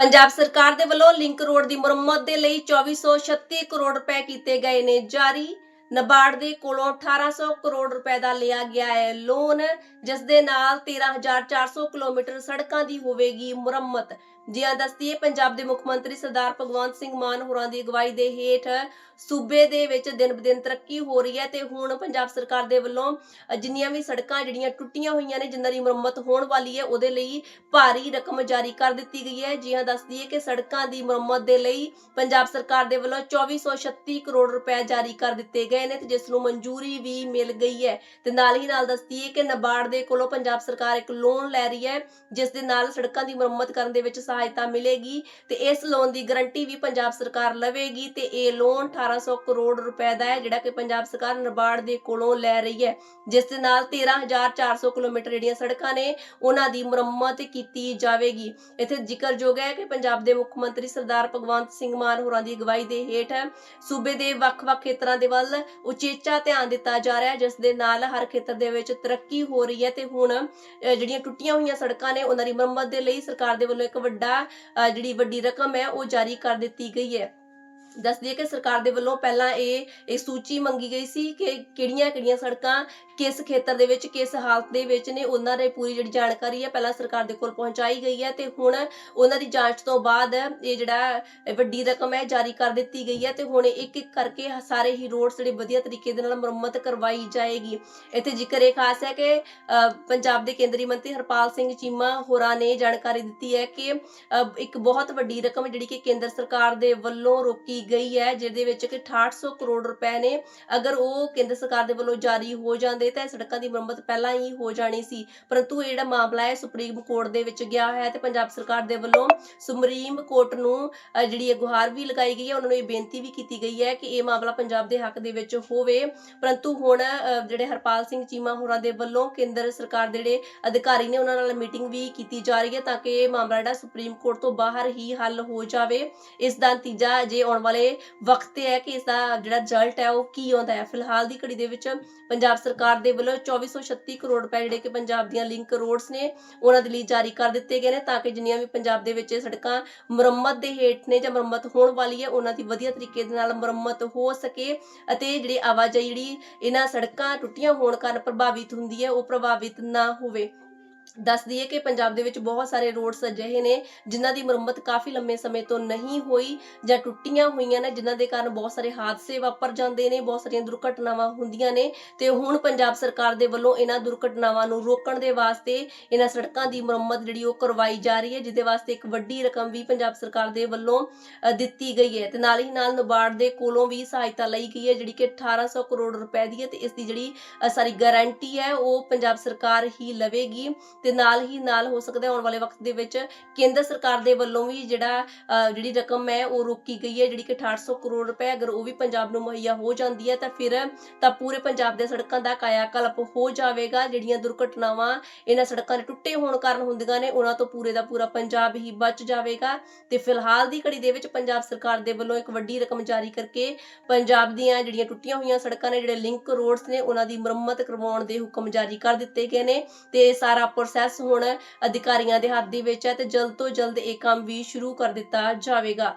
ਪੰਜਾਬ ਸਰਕਾਰ ਦੇ ਵੱਲੋਂ ਲਿੰਕ ਰੋਡ ਦੀ ਮੁਰੰਮਤ ਦੇ ਲਈ 2436 ਕਰੋੜ ਰੁਪਏ ਕੀਤੇ ਗਏ ਨੇ ਜਾਰੀ। ਨਬਾਰਡ ਦੇ ਕੋਲੋਂ 1800 ਕਰੋੜ ਰੁਪਏ ਦਾ ਲਿਆ ਗਿਆ ਹੈ ਲੋਨ, ਜਿਸ ਦੇ ਨਾਲ 13400 ਕਿਲੋਮੀਟਰ ਸੜਕਾਂ ਦੀ ਹੋਵੇਗੀ ਮੁਰੰਮਤ। ਜੀ ਜਿਹਾਂ ਦੱਸਦੀਏ ਪੰਜਾਬ ਦੇ ਮੁੱਖ ਮੰਤਰੀ ਸਰਦਾਰ ਭਗਵੰਤ ਸਿੰਘ ਮਾਨ ਹੋਰਾਂ ਦੀ ਅਗਵਾਈ ਦੇ ਹੇਠ ਸੂਬੇ ਦੇ ਵਿੱਚ ਦਿਨ ਬਦਿਨ ਤਰੱਕੀ ਹੋ ਰਹੀ ਹੈ ਤੇ ਹੁਣ ਪੰਜਾਬ ਸਰਕਾਰ ਦੇ ਵੱਲੋਂ ਜਿੰਨੀਆਂ ਵੀ ਸੜਕਾਂ ਜਿਹੜੀਆਂ ਟੁੱਟੀਆਂ ਹੋਈਆਂ ਨੇ ਜਿਨ੍ਹਾਂ ਦੀ ਮੁਰੰਮਤ ਹੋਣ ਵਾਲੀ ਹੈ, ਉਹਦੇ ਲਈ ਭਾਰੀ ਰਕਮ ਜਾਰੀ ਕਰ ਦਿੱਤੀ ਗਈ ਹੈ। ਜੀ ਹਾਂ ਦੱਸਦੀ ਹੈ ਕਿ ਸੜਕਾਂ ਦੀ ਮੁਰੰਮਤ ਦੇ ਲਈ ਪੰਜਾਬ ਸਰਕਾਰ ਦੇ ਵੱਲੋਂ 2436 ਕਰੋੜ ਰੁਪਏ ਜਾਰੀ ਕਰ ਦਿੱਤੇ ਗਏ ਨੇ ਤੇ ਜਿਸ ਨੂੰ ਮਨਜ਼ੂਰੀ ਵੀ ਮਿਲ ਗਈ ਹੈ। ਤੇ ਨਾਲ ਹੀ ਨਾਲ ਦੱਸਦੀ ਹੈ ਕਿ ਨਬਾਰਡ ਦੇ ਕੋਲੋਂ ਪੰਜਾਬ ਸਰਕਾਰ ਇੱਕ ਲੋਨ ਲੈ ਰਹੀ ਹੈ, ਜਿਸ ਦੇ ਨਾਲ ਸੜਕਾਂ ਦੀ ਮੁਰੰਮਤ ਕਰਨ ਦੇ ਵਿੱਚ ਸਹਾਇਤਾ ਸਹਾਇਤਾ ਮਿਲੇਗੀ ਤੇ ਇਸ ਲੋਨ ਦੀ ਗਾਰੰਟੀ ਵੀ ਪੰਜਾਬ ਸਰਕਾਰ ਲਵੇਗੀ ਤੇ ਇਹ ਲੋਨ 1800 ਕਰੋੜ ਰੁਪਏ ਦਾ ਹੈ, ਜਿਹੜਾ ਕਿ ਪੰਜਾਬ ਸਰਕਾਰ ਨਬਾਰਡ ਦੇ ਕੋਲੋਂ ਲੈ ਰਹੀ ਹੈ। ਜਿਸ ਦੇ ਨਾਲ 13400 ਕਿਲੋਮੀਟਰ ਜਿਹੜੀਆਂ ਸੜਕਾਂ ਨੇ, ਉਹਨਾਂ ਦੀ ਮੁਰੰਮਤ ਕੀਤੀ ਜਾਵੇਗੀ। ਇੱਥੇ ਜ਼ਿਕਰਯੋਗ ਹੈ ਕਿ ਪੰਜਾਬ ਦੇ ਮੁੱਖ ਮੰਤਰੀ ਸਰਦਾਰ ਭਗਵੰਤ ਸਿੰਘ ਮਾਨ ਹੋਰਾਂ ਦੀ ਅਗਵਾਈ ਦੇ ਹੇਠ ਸੂਬੇ ਦੇ ਵੱਖ-ਵੱਖ ਖੇਤਰਾਂ ਦੇ ਵੱਲ ਉਚੇਚਾ ਧਿਆਨ ਦਿੱਤਾ ਜਾ ਰਿਹਾ ਹੈ, ਜਿਸ ਦੇ ਨਾਲ ਹਰ ਖੇਤਰ ਦੇ ਵਿੱਚ ਤਰੱਕੀ ਹੋ ਰਹੀ ਹੈ ਤੇ ਹੁਣ ਜਿਹੜੀਆਂ ਟੁੱਟੀਆਂ ਹੋਈਆਂ ਸੜਕਾਂ ਨੇ, ਉਹਨਾਂ ਦੀ ਮੁਰੰਮਤ ਦੇ ਲਈ ਸਰਕਾਰ ਦੇ ਵੱਲੋਂ ਇੱਕ ਵੱਡਾ ਅ, ਜਿਹੜੀ ਵੱਡੀ ਰਕਮ ਹੈ ਉਹ ਜਾਰੀ ਕਰ ਦਿੱਤੀ ਗਈ ਹੈ। ਦੱਸਦੀ ਹੈ ਕਿ ਸਰਕਾਰ ਦੇ ਵੱਲੋਂ ਪਹਿਲਾਂ ਇਹ ਇਹ ਸੂਚੀ ਮੰਗੀ ਗਈ ਸੀ ਕਿ ਕਿਹੜੀਆਂ-ਕਿਹੜੀਆਂ ਸੜਕਾਂ ਕਿਸ ਖੇਤਰ ਦੇ ਵਿੱਚ, ਕਿਸ ਹਾਲਤ ਦੇ ਵਿੱਚ ਨੇ, ਉਹਨਾਂ ਦੇ ਪੂਰੀ ਜਿਹੜੀ ਜਾਣਕਾਰੀ ਹੈ ਪਹਿਲਾਂ ਸਰਕਾਰ ਦੇ ਕੋਲ ਪਹੁੰਚਾਈ ਗਈ ਹੈ ਤੇ ਹੁਣ ਉਹਨਾਂ ਦੀ ਜਾਂਚ ਤੋਂ ਬਾਅਦ ਇਹ ਜਿਹੜਾ ਵੱਡੀ ਰਕਮ ਹੈ ਜਾਰੀ ਕਰ ਦਿੱਤੀ ਗਈ ਹੈ ਤੇ ਹੁਣ ਇੱਕ ਇੱਕ ਕਰਕੇ ਸਾਰੇ ਹੀ ਰੋਡਸ ਜਿਹੜੇ ਵਧੀਆ ਤਰੀਕੇ ਦੇ ਨਾਲ ਮੁਰੰਮਤ ਕਰਵਾਈ ਜਾਏਗੀ। ਇੱਥੇ ਜ਼ਿਕਰ ਇਹ ਖਾਸ ਹੈ ਕਿ ਪੰਜਾਬ ਦੇ ਕੇਂਦਰੀ ਮੰਤਰੀ ਹਰਪਾਲ ਸਿੰਘ ਚੀਮਾ ਹੋਰਾਂ ਨੇ ਜਾਣਕਾਰੀ ਦਿੱਤੀ ਹੈ ਕਿ ਇੱਕ ਬਹੁਤ ਵੱਡੀ ਰਕਮ ਜਿਹੜੀ ਕਿ ਕੇਂਦਰ ਸਰਕਾਰ ਦੇ ਵੱਲੋਂ ਰੋਕੀ ਗਈ ਹੈ, ਜਿਹਦੇ ਵਿੱਚ ਕਿ 6800 ਕਰੋੜ ਰੁਪਏ ਨੇ। ਅਗਰ ਉਹ ਕੇਂਦਰ ਸਰਕਾਰ ਦੇ ਵੱਲੋਂ ਜਾਰੀ ਹੋ ਜਾਂਦੇ ਤਾਂ ਸੜਕਾਂ ਦੀ ਮੁਰੰਮਤ ਪਹਿਲਾਂ ਹੀ ਹੋ ਜਾਣੀ ਸੀ। ਪਰੰਤੂ ਜਿਹੜਾ ਮਾਮਲਾ ਹੈ, ਸੁਪਰੀਮ ਕੋਰਟ ਦੇ ਵਿੱਚ ਗਿਆ ਹੋਇਆ ਹੈ ਤੇ ਪੰਜਾਬ ਸਰਕਾਰ ਦੇ ਵੱਲੋਂ ਸੁਪਰੀਮ ਕੋਰਟ ਨੂੰ ਜਿਹੜੀ ਗੁਹਾਰ ਵੀ ਲਗਾਈ ਗਈ ਹੈ, ਉਹਨਾਂ ਨੂੰ ਇਹ ਬੇਨਤੀ ਵੀ ਕੀਤੀ ਗਈ ਹੈ ਕਿ ਇਹ ਮਾਮਲਾ ਪੰਜਾਬ ਦੇ ਹੱਕ ਦੇ ਵਿੱਚ ਹੋਵੇ। ਪਰੰਤੂ ਹੁਣ ਜਿਹੜੇ ਹਰਪਾਲ ਸਿੰਘ ਚੀਮਾ ਹੋਰਾਂ ਦੇ ਵੱਲੋਂ ਕੇਂਦਰ ਸਰਕਾਰ ਦੇ ਜਿਹੜੇ ਅਧਿਕਾਰੀ ਨੇ, ਉਹਨਾਂ ਨਾਲ ਮੀਟਿੰਗ ਵੀ ਕੀਤੀ ਜਾ ਰਹੀ ਹੈ ਤਾਂ ਕਿ ਇਹ ਮਾਮਲਾ ਜਿਹੜਾ ਸੁਪਰੀਮ ਕੋਰਟ ਤੋਂ ਬਾਹਰ ਹੀ ਹੱਲ ਹੋ ਜਾਵੇ। ਇਸ ਦਾ ਨਤੀਜਾ ਜੇ ਆਉਣ ਵਾਲੇ ਵਕਤ ਹੈ ਕਿ ਇਸ ਦਾ ਜਿਹੜਾ ਰਿਜ਼ਲਟ ਹੈ ਉਹ ਕੀ ਆਉਂਦਾ ਹੈ। ਫਿਲਹਾਲ ਦੀ ਘੜੀ ਦੇ ਵਿੱਚ ਪੰਜਾਬ ਸਰਕਾਰ ਦੇ ਵੱਲੋਂ 2436 ਕਰੋੜ ਰੁਪਏ ਜਿਹੜੇ ਕਿ ਪੰਜਾਬ ਦੀਆਂ ਲਿੰਕ ਰੋਡਸ ਨੇ, ਉਹਨਾਂ ਦੇ ਲਈ ਜਾਰੀ ਕਰ ਦਿੱਤੇ ਗਏ ਨੇ ਤਾਂ ਕਿ ਜਿੰਨੀਆਂ ਵੀ ਪੰਜਾਬ ਦੇ ਵਿੱਚ ਸੜਕਾਂ ਮੁਰੰਮਤ ਦੇ ਹੇਠ ਨੇ ਜਾਂ ਮੁਰੰਮਤ ਹੋਣ ਵਾਲੀ ਹੈ, ਉਹਨਾਂ ਦੀ ਵਧੀਆ ਤਰੀਕੇ ਦੇ ਨਾਲ ਮੁਰੰਮਤ ਹੋ ਸਕੇ ਅਤੇ ਜਿਹੜੀ ਆਵਾਜਾਈ ਜਿਹੜੀ ਇਹਨਾਂ ਸੜਕਾਂ ਟੁੱਟੀਆਂ ਹੋਣ ਕਾਰਨ ਪ੍ਰਭਾਵਿਤ ਹੁੰਦੀ ਹੈ, ਉਹ ਪ੍ਰਭਾਵਿਤ ਨਾ ਹੋਵੇ। ਦੱਸ ਦਈਏ ਕਿ ਪੰਜਾਬ ਦੇ ਵਿੱਚ ਬਹੁਤ ਸਾਰੇ ਰੋਡਸ ਅਜਿਹੇ ਨੇ ਜਿਨ੍ਹਾਂ ਦੀ ਮੁਰੰਮਤ ਕਾਫੀ ਲੰਮੇ ਸਮੇਂ ਤੋਂ ਨਹੀਂ ਹੋਈ ਜਾਂ ਟੁੱਟੀਆਂ ਹੋਈਆਂ ਨੇ, ਜਿਨ੍ਹਾਂ ਦੇ ਕਾਰਨ ਬਹੁਤ ਸਾਰੇ ਹਾਦਸੇ ਵਾਪਰ ਜਾਂਦੇ ਨੇ, ਬਹੁਤ ਸਾਰੀਆਂ ਦੁਰਘਟਨਾਵਾਂ ਹੁੰਦੀਆਂ ਨੇ ਤੇ ਹੁਣ ਪੰਜਾਬ ਸਰਕਾਰ ਦੇ ਵੱਲੋਂ ਇਹਨਾਂ ਦੁਰਘਟਨਾਵਾਂ ਨੂੰ ਰੋਕਣ ਦੇ ਵਾਸਤੇ ਇਹਨਾਂ ਸੜਕਾਂ ਦੀ ਮੁਰੰਮਤ ਜਿਹੜੀ ਉਹ ਕਰਵਾਈ ਜਾ ਰਹੀ ਹੈ, ਜਿਹਦੇ ਵਾਸਤੇ ਇੱਕ ਵੱਡੀ ਰਕਮ ਵੀ ਪੰਜਾਬ ਸਰਕਾਰ ਦੇ ਵੱਲੋਂ ਦਿੱਤੀ ਗਈ ਹੈ ਤੇ ਨਾਲ ਹੀ ਨਾਲ ਨਬਾਰਡ ਦੇ ਕੋਲੋਂ ਵੀ ਸਹਾਇਤਾ ਲਈ ਗਈ ਹੈ, ਜਿਹੜੀ ਕਿ 1800 ਕਰੋੜ ਰੁਪਏ ਦੀ ਹੈ ਤੇ ਇਸ ਦੀ ਜਿਹੜੀ ਸਾਰੀ ਗਾਰੰਟੀ ਹੈ ਉਹ ਪੰਜਾਬ ਸਰਕਾਰ ਹੀ ਲਵੇਗੀ। ਤੇ ਨਾਲ ਹੀ ਨਾਲ ਹੋ ਸਕਦਾ ਆਉਣ ਵਾਲੇ ਵਕਤ ਦੇ ਵਿੱਚ ਕੇਂਦਰ ਸਰਕਾਰ ਦੇ ਵੱਲੋਂ ਵੀ ਜਿਹੜਾ ਜਿਹੜੀ ਰਕਮ ਹੈ ਉਹ ਰੋਕੀ ਗਈ ਹੈ, ਜਿਹੜੀ ਕਿ 6800 ਕਰੋੜ ਰੁਪਏ ਅਗਰ ਉਹ ਵੀ ਪੰਜਾਬ ਨੂੰ ਮੁਹੱਈਆ ਹੋ ਜਾਂਦੀ ਹੈ ਤਾਂ ਫਿਰ ਤਾਂ ਪੂਰੇ ਪੰਜਾਬ ਦੇ ਸੜਕਾਂ ਦਾ ਕਾਇਆਕਲਪ ਹੋ ਜਾਵੇਗਾ। ਜਿਹੜੀਆਂ ਦੁਰਘਟਨਾਵਾਂ ਇਹਨਾਂ ਸੜਕਾਂ ਦੇ ਟੁੱਟੇ ਹੋਣ ਕਾਰਨ ਹੁੰਦੀਆਂ ਨੇ, ਉਹਨਾਂ ਤੋਂ ਪੂਰੇ ਦਾ ਪੂਰਾ ਪੰਜਾਬ ਹੀ ਬਚ ਜਾਵੇਗਾ। ਤੇ ਫਿਲਹਾਲ ਦੀ ਘੜੀ ਦੇ ਵਿੱਚ ਪੰਜਾਬ ਸਰਕਾਰ ਦੇ ਵੱਲੋਂ ਇੱਕ ਵੱਡੀ ਰਕਮ ਜਾਰੀ ਕਰਕੇ ਪੰਜਾਬ ਦੀਆਂ ਜਿਹੜੀਆਂ ਟੁੱਟੀਆਂ ਹੋਈਆਂ ਸੜਕਾਂ ਨੇ, ਜਿਹੜੇ ਲਿੰਕ ਰੋਡਸ ਨੇ, ਉਹਨਾਂ ਦੀ ਮੁਰੰਮਤ ਕਰਵਾਉਣ ਦੇ ਹੁਕਮ ਜਾਰੀ ਕਰ ਦਿੱਤੇ ਗਏ ਨੇ। ਤੇ ਸਾਰਾ ਪ੍ਰੋਸੈਸ ਹੁਣ ਅਧਿਕਾਰੀਆਂ ਦੇ ਹੱਥ ਦੇ ਵਿੱਚ ਹੈ ਤੇ ਜਲਦ ਤੋਂ ਜਲਦ ਇਹ ਕੰਮ ਵੀ ਸ਼ੁਰੂ ਕਰ ਦਿੱਤਾ ਜਾਵੇਗਾ।